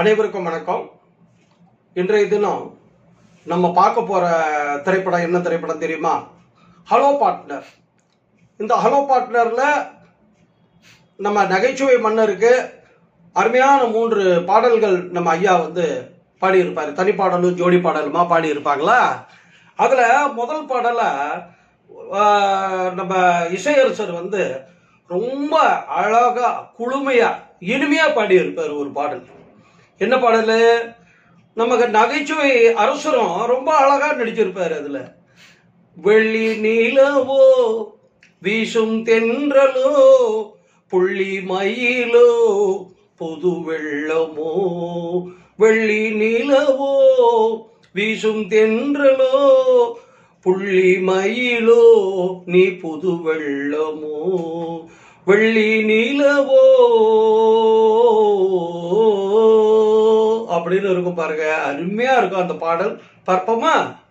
அனைவருக்கும் வணக்கம். இன்றைய தினம் நம்ம பார்க்க போற திரைப்படம் என்ன திரைப்படம் தெரியுமா? ஹலோ பார்ட்னர் இந்த ஹலோ பார்ட்னர்ல நம்ம நகைச்சுவை மன்னருக்கு அருமையான மூன்று பாடல்கள் நம்ம ஐயா வந்து பாடியிருப்பார். தனிப்பாடலும் ஜோடி பாடலுமா பாடியிருப்பாங்களா? அதில் முதல் பாடலை நம்ம இசையரசர் வந்து ரொம்ப அழகா குளுமையாக இனிமையா பாடியிருப்பார் ஒரு பாடல். என்ன பாடல்? நமக்கு நகைச்சுவை அரசரும் ரொம்ப அழகா நடிச்சிருப்பார் அதுல. வெள்ளி நீலவோ வீசும் தென்றலோ புள்ளி மயிலோ புது வெள்ளமோ. வெள்ளி நீலவோ வீசும் தென்றலோ புள்ளி மயிலோ நீ புது வெள்ளமோ. வெள்ளி நீலவோ. அப்படின்னு இருக்கும் பாருங்க. அருமையா இருக்கும் அந்த பாடல். பார்ப்போமா?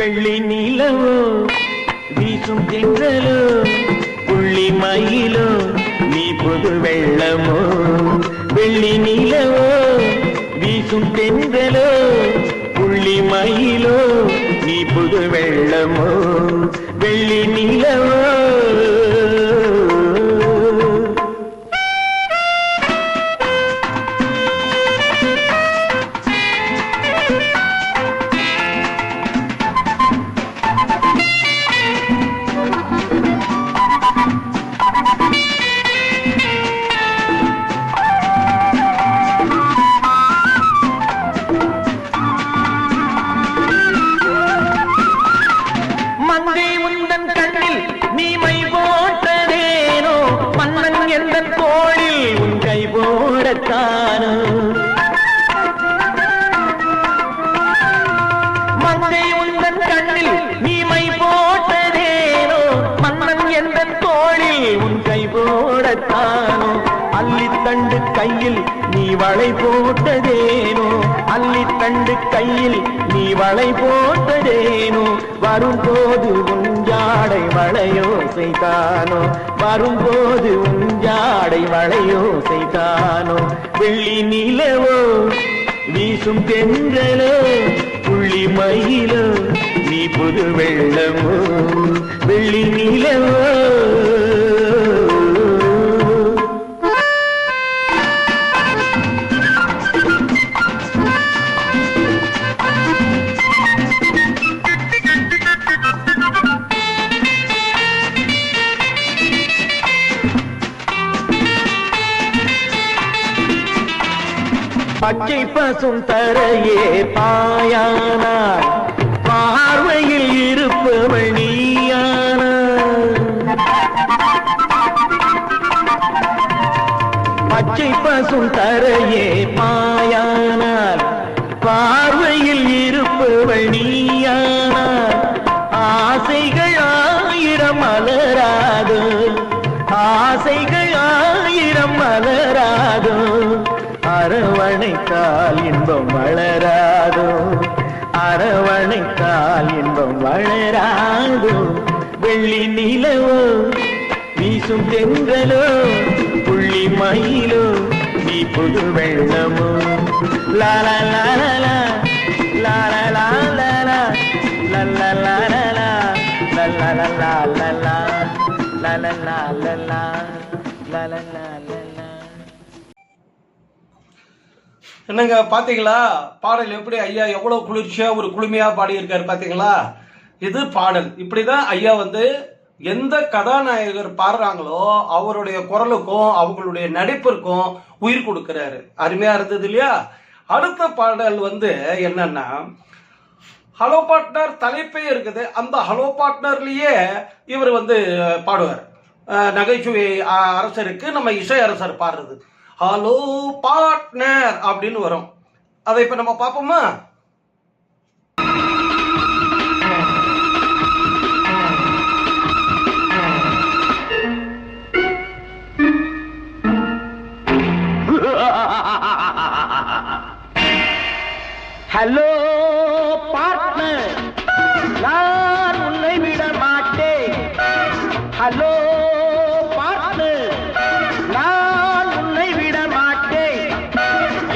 வெள்ளி நீலவோ வீசும் தென்றலோ புள்ளி மயிலோ நீ புது வெள்ளமோ. வெள்ளி நீலவோ வீசும் தென்றலோ புள்ளி மயிலோ நீ புது வெள்ளமோ. அள்ளித்தண்டு கையில் நீ வளை போட்டதேனோ? அள்ளித்தண்டு கையில் நீ வளை போட்டதேனோ? வரும்போது உஞ்சாடை வளையோ செய்தானோ வரும்போது உஞ்சாடை வளையோ செய்தானோ வெள்ளி நிலவோ வீசும் தென்றலோ? புள்ளி மயிலோ? நீ புது வெள்ளமோ? வெள்ளி நிலவோ? பச்சை பசும் தரையே பாயானாய் பார்வையில் இருப்பவள் நீயானாய் பச்சை பசும் தரையே பாயானார். பார்வையில் இருப்பவள் நீயானார் ஆசைகள் ஆயிரம் மலராது. ஆசைகள் ஆயிரம் மலராதோ. அரவணைத்தால் இன்பம் வளராதோ அரவணைத்தால் இன்பம் வளராதோ வெள்ளி நிலவோ வீசும் தென்றலோ புள்ளி மயிலோ நீ புது வெள்ளமோ லாலா லாலா லாலா லாலா லல்லா லாலா லல்லா லல்லா லல்லா லல்லா லல்லா லல்லா லல்லா என்னங்க பாத்தீங்களா? பாடல் எப்படி ஐயா எவ்வளவு குளிர்ச்சியா ஒரு குளுமையா பாடியிருக்காரு பாத்தீங்களா? இது பாடல். இப்படிதான் ஐயா வந்து எந்த கதாநாயகர் பாடுறாங்களோ அவருடைய குரலுக்கும் அவங்களுடைய நடிப்பிற்கும் உயிர் கொடுக்கிறாரு. அருமையா இருந்தது இல்லையா? அடுத்த பாடல் வந்து என்னன்னா ஹலோ பார்ட்னர் தலைப்பே இருக்குது. அந்த ஹலோ பார்ட்னர்லயே இவர் வந்து பாடுவார். நகைச்சுவை அரசருக்கு நம்ம இசை அரசர் பாடுறது. ஹலோ பார்ட்னர் அப்படின்னு வரும். அதை இப்ப நம்ம பார்ப்போமா? ஹலோ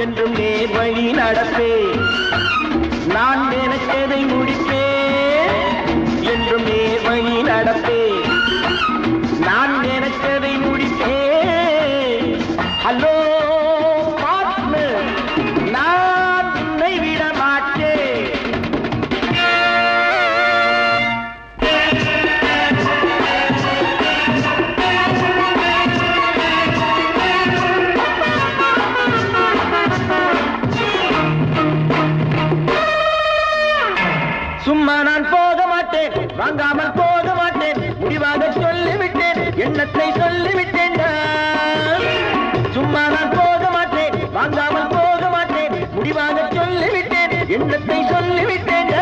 என்றும் நேர் வழி நடப்பேன் நான் நினைத்ததை முடிப்பேன். என்றும் நேர் வழி நடப்பேன் வாங்காமல் போக மாட்டேன். முடிவாக சொல்லிவிட்டேன். எண்ணத்தை சொல்லிவிட்டேன். சும்மா நான் போக மாட்டேன். வாங்காமல் போக மாட்டேன். முடிவாக சொல்லிவிட்டேன். எண்ணத்தை சொல்லிவிட்டேன்.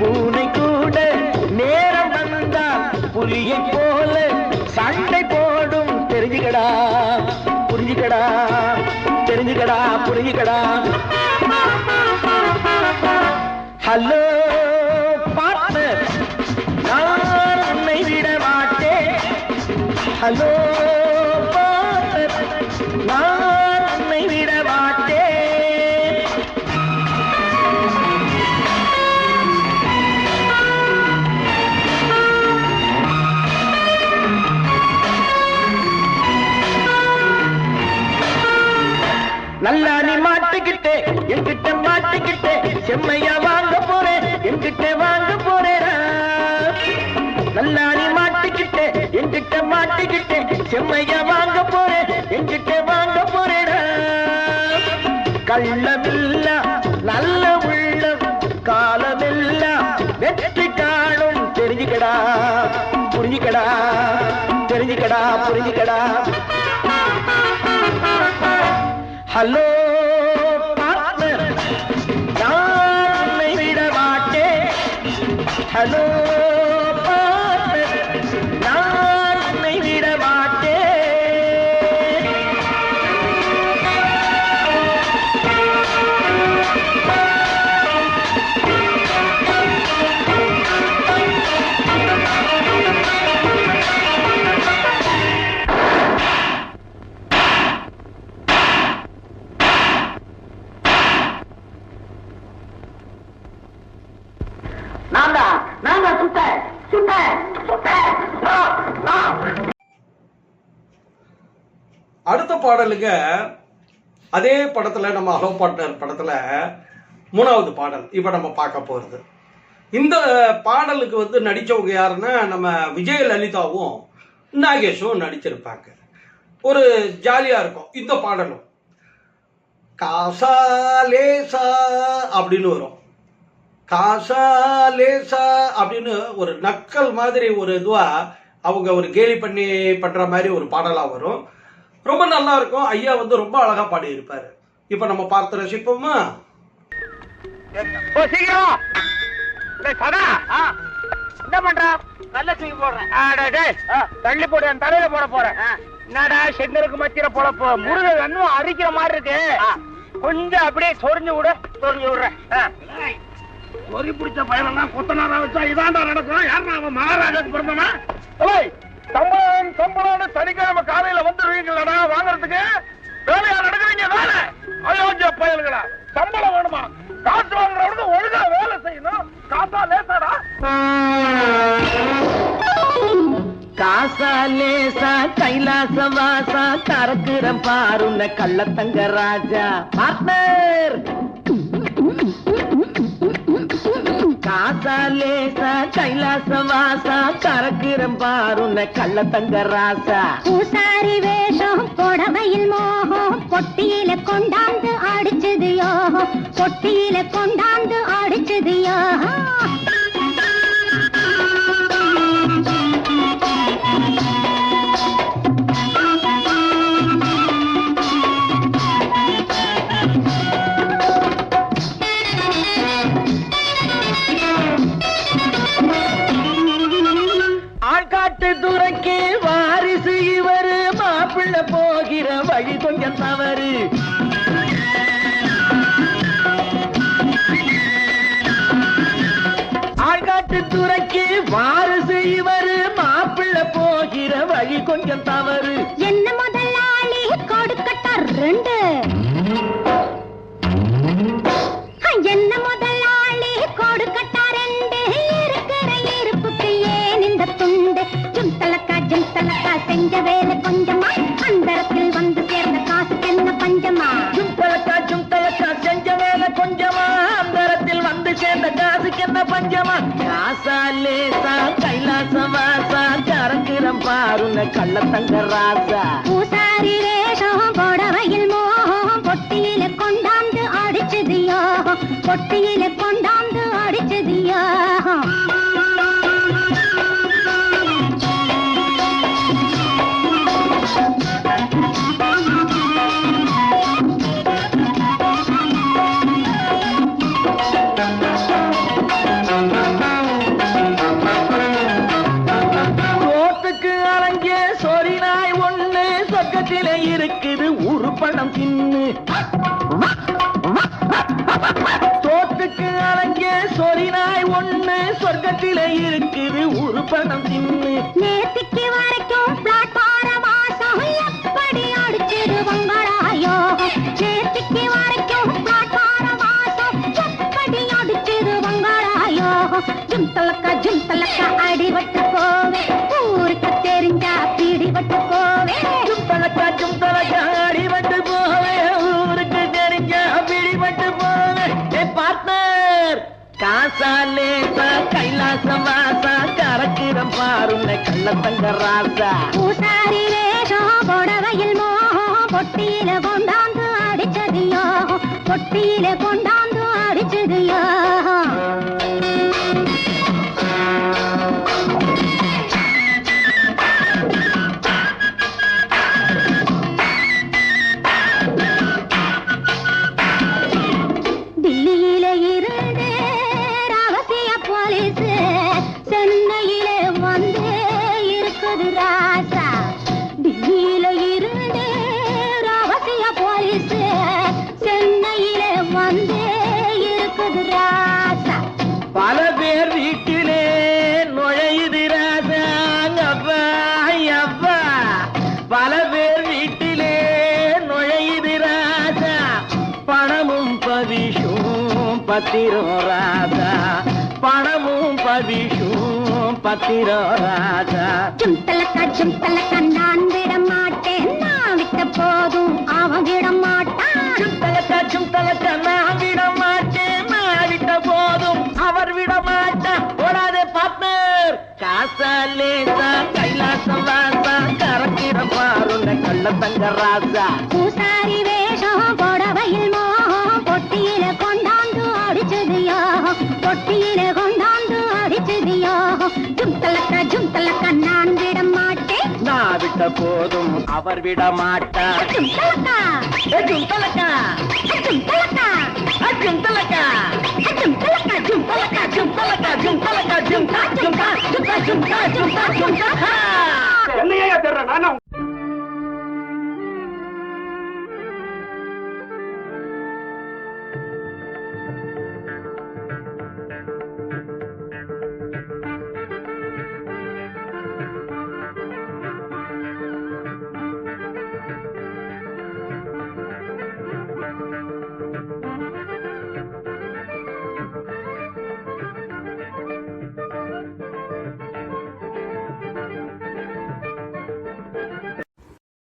பூனை கூட நேரம் வந்தால் புலியை போல சண்டை போடும். தெரிஞ்சுக்கடா புரிஞ்சுக்கடா தெரிஞ்சுக்கடா புரிஞ்சுக்கடா. ஹலோ. ஹலோ நான் உன்னை விட மாட்டேன். நல்லா நீ மாட்டுக்கிட்டே என்கிட்ட மாட்டுக்கிட்டே செம்மையா வாங்க போறேன் என்கிட்ட வாங்க போறேன் நல்லா புரிஞ்சுக்கடா புரிஞ்சுக்கடா. ஹலோ பாடலுங்க. அதே படத்துல நம்ம ஹலோ பார்ட்னர் படத்துல மூணாவது பாடல் இப்போ நம்ம பார்க்க போறது. இந்த பாடலுக்கு வந்து நடிச்சவங்க யாருன்னா நம்ம விஜய லலிதாவும் நாகேஷும் நடிச்சிருப்பாங்க. ஒரு ஜாலியா இருக்கும். இந்த பாடலும். காசா லேசா அப்படின்னு வரும். காசா லேசா அப்படின்னு ஒரு நக்கல் மாதிரி ஒரு இதுவா அவங்க ஒரு கேலி பண்ணி பண்ற மாதிரி ஒரு பாடலா வரும். ரொம்ப நல்லா இருக்கும். ஐயா வந்து ரொம்ப அழகா பாடி இருப்பாரு இப்ப நம்ம பார்த்து ரசிப்போமா? என்ன பண்ற? நல்ல தூக்கி போடுறேன். தள்ளி போடு என் தலையில போட போறேன். என்னடா செங்கருக்கு மத்தியில போட போ முருக இன்னும் அரிக்கிற மாதிரி இருக்கு. கொஞ்சம் அப்படியே சொரிஞ்சு விடு சொரிஞ்சு விடுறேன். சொறி பிடிச்ச பையனெல்லாம் கொத்தனாரா வச்சா இதாண்டா நடக்கும். யாருன்னா அவன் மகாராஜாக்கு பிறந்தவன் சம்பளம் சம்பளம்னு சனிக்கிழமை காலையில வந்துருவீங்களா வாங்குறதுக்கு? வேலையா நடக்குறீங்க வேலை. அயோக்கிய பயல்களா. சம்பளம் வேணுமா? காசு வாங்குறவனுக்கு ஒழுங்கா வேலை செய்யணும். காசா லேசாடா? காசா லேசா கைலாச வாசா கறக்குறம் பாருன்ன கள்ளத்தங்க ராஜா. பார்ட்னர் காசா லேசா கைலாச வாசா கறக்குறம் பாருன கள்ள தங்க ராசா. பூசாரி வேஷம் புடவையில் மோகம் பொட்டியில கொண்டாந்து அடிச்சது யோகம் பொட்டியில கொண்டாந்து அடிச்சது யோகம். ரெண்டு என்ன முதலாளி கொடுக்கட்டா ரெண்டு. இருக்கிற இருப்புக்கு ஏன் இந்த துண்டு. ஜும் தலக்கா ஜும் தலக்கா செஞ்ச வேலை கொஞ்சமா? அந்தரத்தில் வந்து சேர்ந்த காசுக்கு என்ன பஞ்சமா? ஜும் தலக்கா ஜும் தலக்கா செஞ்ச வேலை கொஞ்சமா? அந்தரத்தில் வந்து சேர்ந்த காசுக்கு என்ன பஞ்சமா? காசா லேசா கைலாச வாசா கறக்குறம் பாருன கள்ள தங்க ராசா. பூசாரி பொட்டியில கொண்டாந்து அடிச்சதியா? இருக்குது. ஒரு படம் தின்னு. சொர்க்கத்திலே இருக்குது ஒரு பணம் தின்னு நேத்திக்கு வரைக்கும் பிளாட்பார வாசம் எப்படி அடிச்சது வங்களாயோகம் நேத்திக்கு வரைக்கும் எப்படி அடிச்சது தலக்கா ஜிம் தலக்கா அடிவட்ட காசாலே கைலாசம் வாசா கறக்கிறம் பாருங்க கள்ள தங்க ராசா. பூசாரி வேஷம் புடவையில் மோகம் பொட்டியில கொண்டாந்து அடிச்சது யோகம் பொட்டியில கொண்டாந்து அடிச்சது யோகம். பத்திரம் ராசா பணமும் பவிஷும் பத்திரம் ராசா ஜும் தலக்கா ஜும் தலக்கா நான் விட மாட்டேன். நான் விட்ட போதும் அவன் விட மாட்டான். சுத்தலக்கா சுத்தலக்கா நான் விட மாட்டேன். நான் விட்ட போதும் அவர் விட மாட்டார் ஓடாதே பார்ட்னர் காசா லேசா கைலாசம் வாசா. கறக்கிற பாருங்க கள்ள தங்க ராசா பூசாரி வேஷம் புடவையில் மோகம் பொட்டியில யோகம் பொட்டியில கொண்டாந்து அடிச்சது யோகம் ஜும் தலக்கா ஜும் தலக்கா நான் விட மாட்டேன் நான் விட்ட போதும் அவர் விட மாட்டார் ஜும் தலக்கா ஏ, சுத்தலக்கா ஜும் தலக்கா ஜும் தலக்கா ஜும் தலக்கா ஜும் தலக்கா ஜும் தலக்கா ஜும். என்னையா தேடுற? நான்